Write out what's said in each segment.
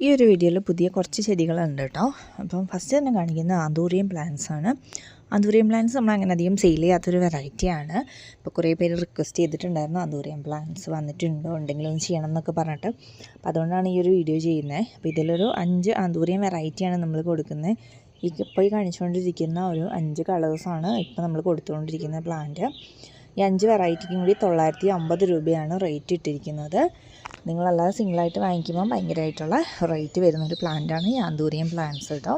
ഈ ഒരു വീഡിയോയിൽ പുതിയ കുറച്ച് ചെടികളുണ്ട് കേട്ടോ. അപ്പം ഫസ്റ്റ് തന്നെ കാണിക്കുന്ന ആന്തൂറിയം പ്ലാന്റ്സ് ആണ്. അന്തൂരിയം പ്ലാന്റ്സ് നമ്മൾ അങ്ങനെ അധികം സെയിൽ ചെയ്യാത്തൊരു വെറൈറ്റിയാണ് ഇപ്പോൾ കുറേ പേര് റിക്വസ്റ്റ് ചെയ്തിട്ടുണ്ടായിരുന്നു അന്തൂരിയം പ്ലാന്റ്സ് വന്നിട്ടുണ്ടോ ഉണ്ടെങ്കിലും ചെയ്യണം എന്നൊക്കെ പറഞ്ഞിട്ട്. അപ്പോൾ അതുകൊണ്ടാണ് ഈ ഒരു വീഡിയോ ചെയ്യുന്നത് അപ്പോൾ ഇതിലൊരു അഞ്ച് അന്തൂരിയം വെറൈറ്റിയാണ് നമ്മൾ കൊടുക്കുന്നത് ഇപ്പോൾ ഈ കാണിച്ചുകൊണ്ടിരിക്കുന്ന ഒരു അഞ്ച് കളേഴ്സാണ് ഇപ്പോൾ നമ്മൾ കൊടുത്തുകൊണ്ടിരിക്കുന്ന പ്ലാന്റ് ഈ അഞ്ച് വെറൈറ്റിക്കും കൂടി തൊള്ളായിരത്തി അമ്പത് രൂപയാണ് റേറ്റ് ഇട്ടിരിക്കുന്നത്. നിങ്ങളല്ലാതെ സിംഗിളായിട്ട് വാങ്ങിക്കുമ്പോൾ ഭയങ്കരമായിട്ടുള്ള റേറ്റ് വരുന്നൊരു പ്ലാന്റാണ് ഈ ആന്തൂരിയം പ്ലാന്റ്സ് കേട്ടോ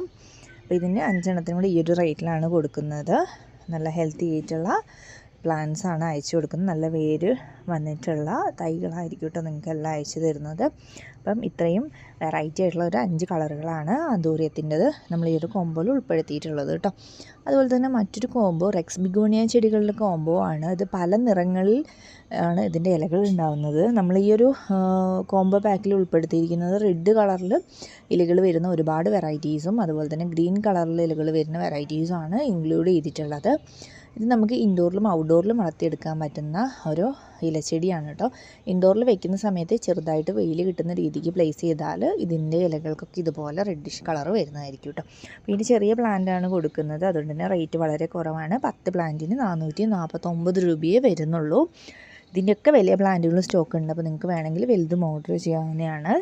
അപ്പോൾ ഇതിന് അഞ്ചെണ്ണത്തിനും കൂടി ഈ ഒരു റേറ്റിലാണ് കൊടുക്കുന്നത്. നല്ല ഹെൽത്തി ആയിട്ടുള്ള പ്ലാന്റ്സ് ആണ് അയച്ചു കൊടുക്കുന്നത്. നല്ല വേര് വന്നിട്ടുള്ള തൈകളായിരിക്കും കേട്ടോ നിങ്ങൾക്ക് എല്ലാം അയച്ചു തരുന്നത്. അപ്പം ഇത്രയും വെറൈറ്റി ആയിട്ടുള്ള ഒരു അഞ്ച് കളറുകളാണ് അന്തൂര്യത്തിന്റെത് നമ്മൾ ഈ ഒരു കോമ്പോയിൽ ഉൾപ്പെടുത്തിയിട്ടുള്ളത് കേട്ടോ. അതുപോലെ തന്നെ മറ്റൊരു കോംബോ റെക്സ് ബിഗോണിയ ചെടികളുടെ കോംബോ ആണ്. ഇത് പല നിറങ്ങളിൽ ആണ് ഇതിന്റെ ഇലകൾ ഉണ്ടാകുന്നത് നമ്മൾ ഈ ഒരു കോംബോ പാക്കിൽ ഉൾപ്പെടുത്തിയിരിക്കുന്നത് റെഡ് കളറിൽ ഇലകൾ വരുന്ന ഒരുപാട് വെറൈറ്റീസും അതുപോലെ തന്നെ ഗ്രീൻ കളറിൽ ഇലകൾ വരുന്ന വെറൈറ്റീസും ആണ് ഇൻക്ലൂഡ് ചെയ്തിട്ടുള്ളത്. ഇത് നമുക്ക് ഇൻഡോറിലും ഔട്ട്ഡോറിലും വളർത്തിയെടുക്കാൻ പറ്റുന്ന ഒരു ഇലച്ചെടിയാണ് കേട്ടോ. ഇൻഡോറിൽ വെക്കുന്ന സമയത്ത് ചെറുതായിട്ട് വെയിൽ കിട്ടുന്ന രീതിക്ക് പ്ലേസ് ചെയ്താൽ ഇതിന്റെ ഇലകൾക്കൊക്കെ ഇതുപോലെ റെഡിഷ് കളർ വരുന്നതായിരിക്കും കേട്ടോ. പിന്നെ ചെറിയ പ്ലാന്റാണ് കൊടുക്കുന്നത്. അതുകൊണ്ട് തന്നെ റേറ്റ് വളരെ കുറവാണ്. പത്ത് പ്ലാന്റിന് നാനൂറ്റി നാൽപ്പത്തൊമ്പത് രൂപയേ വരുന്നുള്ളൂ. ഇതിന്റെയൊക്കെ വലിയ പ്ലാന്റുകൾ സ്റ്റോക്ക് ഉണ്ട്. അപ്പോൾ നിങ്ങൾക്ക് വേണമെങ്കിൽ വലുതും ഓർഡർ ചെയ്യാവുന്നതാണ്.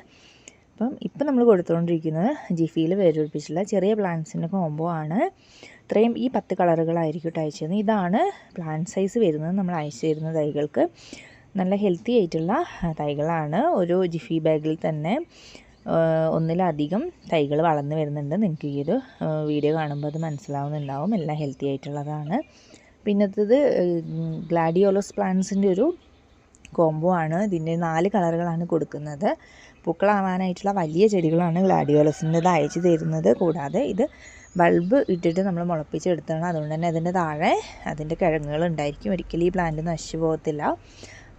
അപ്പം ഇപ്പം നമ്മൾ കൊടുത്തുകൊണ്ടിരിക്കുന്നത് ജിഫിയിൽ വേരുപിടിപ്പിച്ചിട്ടുള്ള ചെറിയ പ്ലാന്റ്സിന്റെ കോംബോ ആണ്. ഇത്രയും ഈ പത്ത് കളറുകളായിരിക്കും കേട്ടോ അയച്ചു തരുന്നത് ഇതാണ് പ്ലാന്റ് സൈസ് വരുന്നത് നമ്മൾ അയച്ചു തരുന്ന തൈകൾക്ക്. നല്ല ഹെൽത്തി ആയിട്ടുള്ള തൈകളാണ്. ഒരു ജിഫി ബാഗിൽ തന്നെ ഒന്നിലധികം തൈകൾ വളർന്നു വരുന്നുണ്ട്. നിങ്ങൾക്ക് ഈ ഒരു വീഡിയോ കാണുമ്പോൾ അത് മനസ്സിലാവുന്നുണ്ടാവും. എല്ലാം ഹെൽത്തി ആയിട്ടുള്ളതാണ്. പിന്നത്തത് ഗ്ലാഡിയോളസ് പ്ലാന്റ്സിന്റെ ഒരു കോംബോ ആണ്. ഇതിന്റെ നാല് കളറുകളാണ് കൊടുക്കുന്നത്. പൂക്കളാവാനായിട്ടുള്ള വലിയ ചെടികളാണ് ഗ്ലാഡിയോളസിന്റെത് അയച്ചു തരുന്നത്. കൂടാതെ ഇത് ബൾബ് ഇട്ടിട്ട് നമ്മൾ മുളപ്പിച്ചെടുത്താണ് അതുകൊണ്ട് തന്നെ അതിന്റെ താഴെ അതിന്റെ കിഴങ്ങുകൾ ഉണ്ടായിരിക്കും. ഒരിക്കലും ഈ പ്ലാന്റ് നശിച്ചു പോകത്തില്ല.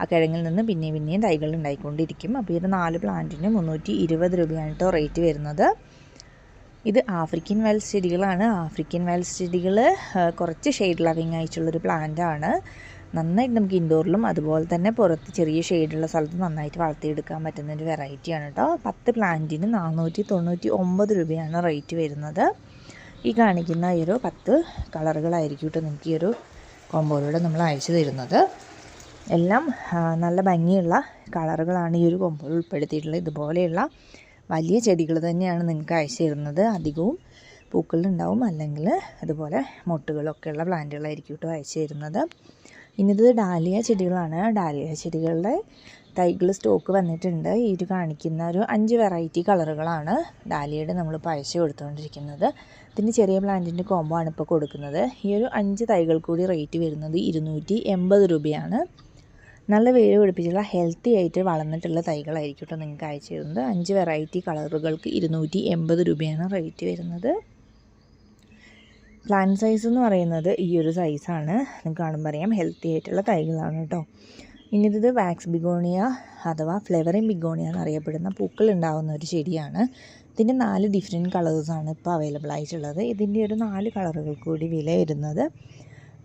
ആ കിഴങ്ങിൽ നിന്ന് പിന്നെയും പിന്നെയും തൈകൾ ഉണ്ടായിക്കൊണ്ടിരിക്കും. അപ്പോൾ ഇത് നാല് പ്ലാന്റിന് മുന്നൂറ്റി ഇരുപത് രൂപയാണ് കേട്ടോ റേറ്റ് വരുന്നത്. ഇത് ആഫ്രിക്കൻ വെൽസ് ചെടികളാണ്. ആഫ്രിക്കൻ വെൽസ് ചെടികൾ കുറച്ച് ഷെയ്ഡ് ലവിങ് ആയിട്ടുള്ളൊരു പ്ലാന്റ് ആണ് നന്നായിട്ട് നമുക്ക് ഇൻഡോറിലും അതുപോലെ തന്നെ പുറത്ത് ചെറിയ ഷെയ്ഡുള്ള സ്ഥലത്ത് നന്നായിട്ട് വളർത്തിയെടുക്കാൻ പറ്റുന്ന ഒരു വെറൈറ്റിയാണ് കേട്ടോ. പത്ത് പ്ലാന്റിന് നാനൂറ്റി തൊണ്ണൂറ്റി ഒമ്പത് രൂപയാണ് റേറ്റ് വരുന്നത്. ഈ കാണിക്കുന്ന ഈ ഒരു പത്ത് കളറുകളായിരിക്കും കേട്ടോ നിങ്ങൾക്ക് ഈ ഒരു കോമ്പോയിലൂടെ നമ്മൾ അയച്ചു തരുന്നത്. എല്ലാം നല്ല ഭംഗിയുള്ള കളറുകളാണ് ഈ ഒരു കൊമ്പോൾ ഉൾപ്പെടുത്തിയിട്ടുള്ളത്. ഇതുപോലെയുള്ള വലിയ ചെടികൾ തന്നെയാണ് നിങ്ങൾക്ക് അയച്ചു തരുന്നത്. അധികവും പൂക്കളുണ്ടാവും അല്ലെങ്കിൽ അതുപോലെ മുട്ടുകളൊക്കെയുള്ള പ്ലാന്റുകളായിരിക്കും കേട്ടോ അയച്ചു തരുന്നത്. ഇനിയത് ഡാലിയ ചെടികളാണ്. ഡാലിയ ചെടികളുടെ തൈകൾ സ്റ്റോക്ക് വന്നിട്ടുണ്ട്. ഈ ഒരു കാണിക്കുന്ന ഒരു അഞ്ച് വെറൈറ്റി കളറുകളാണ് ഡാലിയയുടെ നമ്മൾ പായസം കൊടുത്തുകൊണ്ടിരിക്കുന്നത് ഇതിന് ചെറിയ പ്ലാന്റിന്റെ കോമ്പോ ആണ് ഇപ്പോൾ കൊടുക്കുന്നത്. ഈ ഒരു അഞ്ച് തൈകൾ കൂടി റേറ്റ് വരുന്നത് ഇരുന്നൂറ്റി എൺപത് രൂപയാണ്. നല്ല വേര് പിടിപ്പിച്ചുള്ള ഹെൽത്തി ആയിട്ട് വളർന്നിട്ടുള്ള തൈകളായിരിക്കും കേട്ടോ നിങ്ങൾക്ക് അയച്ചു തരുന്നത്. അഞ്ച് വെറൈറ്റി കളറുകൾക്ക് ഇരുന്നൂറ്റി എൺപത് രൂപയാണ് റേറ്റ് വരുന്നത്. പ്ലാന്റ് സൈസ് എന്ന് പറയുന്നത് ഈ ഒരു സൈസാണ് നിങ്ങൾക്ക് കാണുമ്പോൾ അറിയാം ഹെൽത്തി ആയിട്ടുള്ള തൈകളാണ് കേട്ടോ. ഇനി ഇത് വാക്സ് ബിഗോണിയ അഥവാ ഫ്ലവറിങ് ബിഗോണിയ എന്നറിയപ്പെടുന്ന പൂക്കൾ ഉണ്ടാകുന്ന ഒരു ചെടിയാണ്. ഇതിന്റെ നാല് ഡിഫറെന്റ് കളേഴ്സാണ് ഇപ്പോൾ അവൈലബിൾ ആയിട്ടുള്ളത്. ഇതിന്റെ ഒരു നാല് കളറുകൾ കൂടി വില വരുന്നത്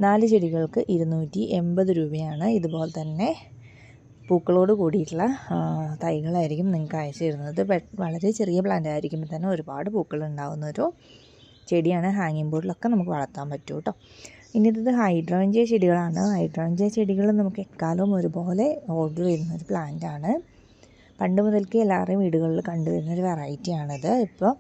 നാല് ചെടികൾക്ക് ഇരുന്നൂറ്റി എൺപത് രൂപയാണ്. ഇതുപോലെ തന്നെ പൂക്കളോട് കൂടിയിട്ടുള്ള തൈകളായിരിക്കും നിങ്ങൾക്ക് അയച്ചു തരുന്നത്. വളരെ ചെറിയ പ്ലാന്റ് ആയിരിക്കുമ്പോൾ തന്നെ ഒരുപാട് പൂക്കൾ ഉണ്ടാകുന്ന ഒരു ചെടിയാണ് ഹാങ്ങിങ് ബോർഡിലൊക്കെ നമുക്ക് വളർത്താൻ പറ്റും കേട്ടോ ഇനി ഇത് ഹൈഡ്രോഞ്ചിയ ചെടികളാണ്. ഹൈഡ്രോഞ്ചിയ ചെടികൾ നമുക്ക് എക്കാലവും ഒരുപോലെ ഓർഡർ വരുന്ന ഒരു പ്ലാന്റ് ആണ്. പണ്ട് മുതൽക്കേ എല്ലാവരുടെയും വീടുകളിൽ കണ്ടുവരുന്ന ഒരു വെറൈറ്റിയാണിത് ഇപ്പോൾ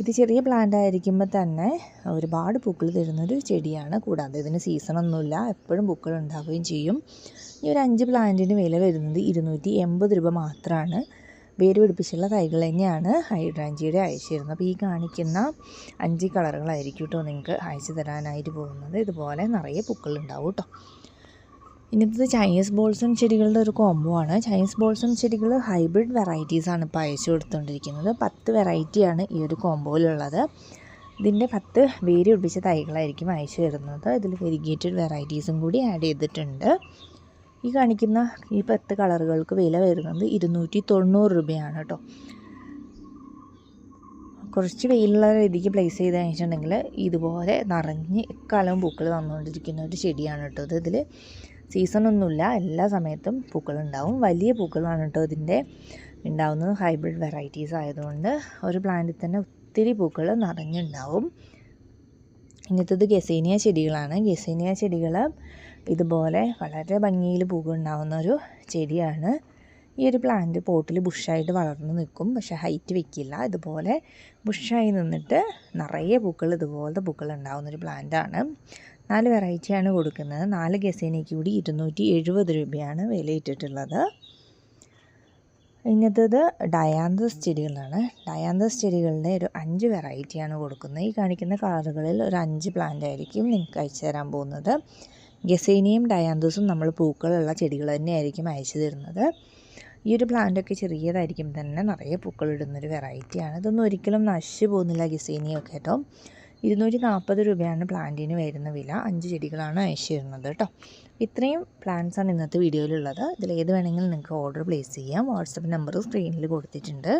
ഇത് ചെറിയ പ്ലാന്റ് ആയിരിക്കുമ്പോൾ തന്നെ ഒരുപാട് പൂക്കൾ തരുന്നൊരു ചെടിയാണ്. കൂടാതെ ഇതിന് സീസണൊന്നുമില്ല എപ്പോഴും പൂക്കൾ ഉണ്ടാവുകയും ചെയ്യും. ഈ ഒരു അഞ്ച് പ്ലാന്റിന് വില വരുന്നത് ഇരുന്നൂറ്റി എൺപത് രൂപ മാത്രമാണ് വേര് പിടിപ്പിച്ചുള്ള തൈകൾ തന്നെയാണ് ഹൈഡ്രാഞ്ചിയുടെ അയച്ചു തരുന്നത് അപ്പോൾ ഈ കാണിക്കുന്ന അഞ്ച് കളറുകളായിരിക്കും കേട്ടോ നിങ്ങൾക്ക് അയച്ചു തരാനായിട്ട് പോകുന്നത്. ഇതുപോലെ നിറയെ പൂക്കളുണ്ടാവും കേട്ടോ ഇന്നത്തെ ചൈനീസ് ബോൾസം ചെടികളുടെ ഒരു കോംബോ ആണ്. ചൈനീസ് ബോൾസം ചെടികൾ ഹൈബ്രിഡ് വെറൈറ്റീസാണ് ഇപ്പോൾ അയച്ചു കൊടുത്തുകൊണ്ടിരിക്കുന്നത് പത്ത് വെറൈറ്റിയാണ് ഈ ഒരു കോംബോയിലുള്ളത് ഇതിന്റെ പത്ത് വേര് പിടിപ്പിച്ച തൈകളായിരിക്കും അയച്ചു തരുന്നത്. ഇതിൽ വെരിഗേറ്റഡ് വെറൈറ്റീസും കൂടി ആഡ് ചെയ്തിട്ടുണ്ട്. ഈ കാണിക്കുന്ന ഈ പത്ത് കളറുകൾക്ക് വില വരുന്നത് ഇരുന്നൂറ്റി തൊണ്ണൂറ് രൂപയാണ് കേട്ടോ. കുറച്ച് വെയിലുള്ള രീതിക്ക് പ്ലേസ് ചെയ്ത് കഴിഞ്ഞിട്ടുണ്ടെങ്കിൽ ഇതുപോലെ നിറഞ്ഞ് എക്കാലവും പൂക്കൾ വന്നുകൊണ്ടിരിക്കുന്ന ഒരു ചെടിയാണ് കേട്ടോ ഇത്. ഇതിൽ സീസണൊന്നുമില്ല എല്ലാ സമയത്തും പൂക്കളുണ്ടാവും. വലിയ പൂക്കളാണ് കേട്ടോ ഇതിന്റെ ഉണ്ടാവുന്നത്. ഹൈബ്രിഡ് വെറൈറ്റീസ് ആയതുകൊണ്ട് ഒരു പ്ലാന്റിൽ തന്നെ ഒത്തിരി പൂക്കൾ നിറഞ്ഞുണ്ടാവും. ഇന്നത്തത് ഗസേനിയ ചെടികളാണ്. ഗസേനിയ ചെടികൾ ഇതുപോലെ വളരെ ഭംഗിയിൽ പൂവുണ്ടാവുന്ന ഒരു ചെടിയാണ്. ഈ ഒരു പ്ലാന്റ് പോട്ടിൽ ബുഷായിട്ട് വളർന്നു നിൽക്കും. പക്ഷെ ഹൈറ്റ് വെക്കില്ല. ഇതുപോലെ ബുഷായി നിന്നിട്ട് നിറയെ പൂക്കൾ ഇതുപോലത്തെ പൂക്കൾ ഉണ്ടാവുന്ന ഒരു പ്ലാന്റാണ് നാല് വെറൈറ്റിയാണ് കൊടുക്കുന്നത്. നാല് ഗസേനയ്ക്ക് കൂടി ഇരുന്നൂറ്റി എഴുപത് രൂപയാണ് വിലയിട്ടിട്ടുള്ളത്. ഇന്നത്തത് ഡയാന്തസ് ചെടികളാണ്. ഡയാന്തസ് ചെടികളുടെ ഒരു അഞ്ച് വെറൈറ്റിയാണ് കൊടുക്കുന്നത്. ഈ കാണിക്കുന്ന കളറുകളിൽ ഒരു അഞ്ച് പ്ലാന്റ് ആയിരിക്കും നിങ്ങൾക്ക് അയച്ചു തരാൻ പോകുന്നത്. ഗസേനിയും ഡയാന്തോസും നമ്മൾ പൂക്കളുള്ള ചെടികൾ തന്നെയായിരിക്കും അയച്ചു തരുന്നത്. ഈ ഒരു പ്ലാന്റൊക്കെ ചെറിയതായിരിക്കും തന്നെ നിറയെ പൂക്കൾ ഇടുന്നൊരു വെറൈറ്റിയാണ് ഇതൊന്നും ഒരിക്കലും നശിച്ചു പോകുന്നില്ല ഗസേനിയൊക്കെ കേട്ടോ. ഇരുന്നൂറ്റി നാൽപ്പത് രൂപയാണ് പ്ലാന്റിന് വരുന്ന വില. അഞ്ച് ചെടികളാണ് അയച്ചു തരുന്നത് കേട്ടോ. ഇത്രയും പ്ലാന്റ്സാണ് ഇന്നത്തെ വീഡിയോയിലുള്ളത് ഇതിൽ ഏത് വേണമെങ്കിലും നിങ്ങൾക്ക് ഓർഡർ പ്ലേസ് ചെയ്യാം. വാട്സപ്പ് നമ്പർ സ്ക്രീനിൽ കൊടുത്തിട്ടുണ്ട്.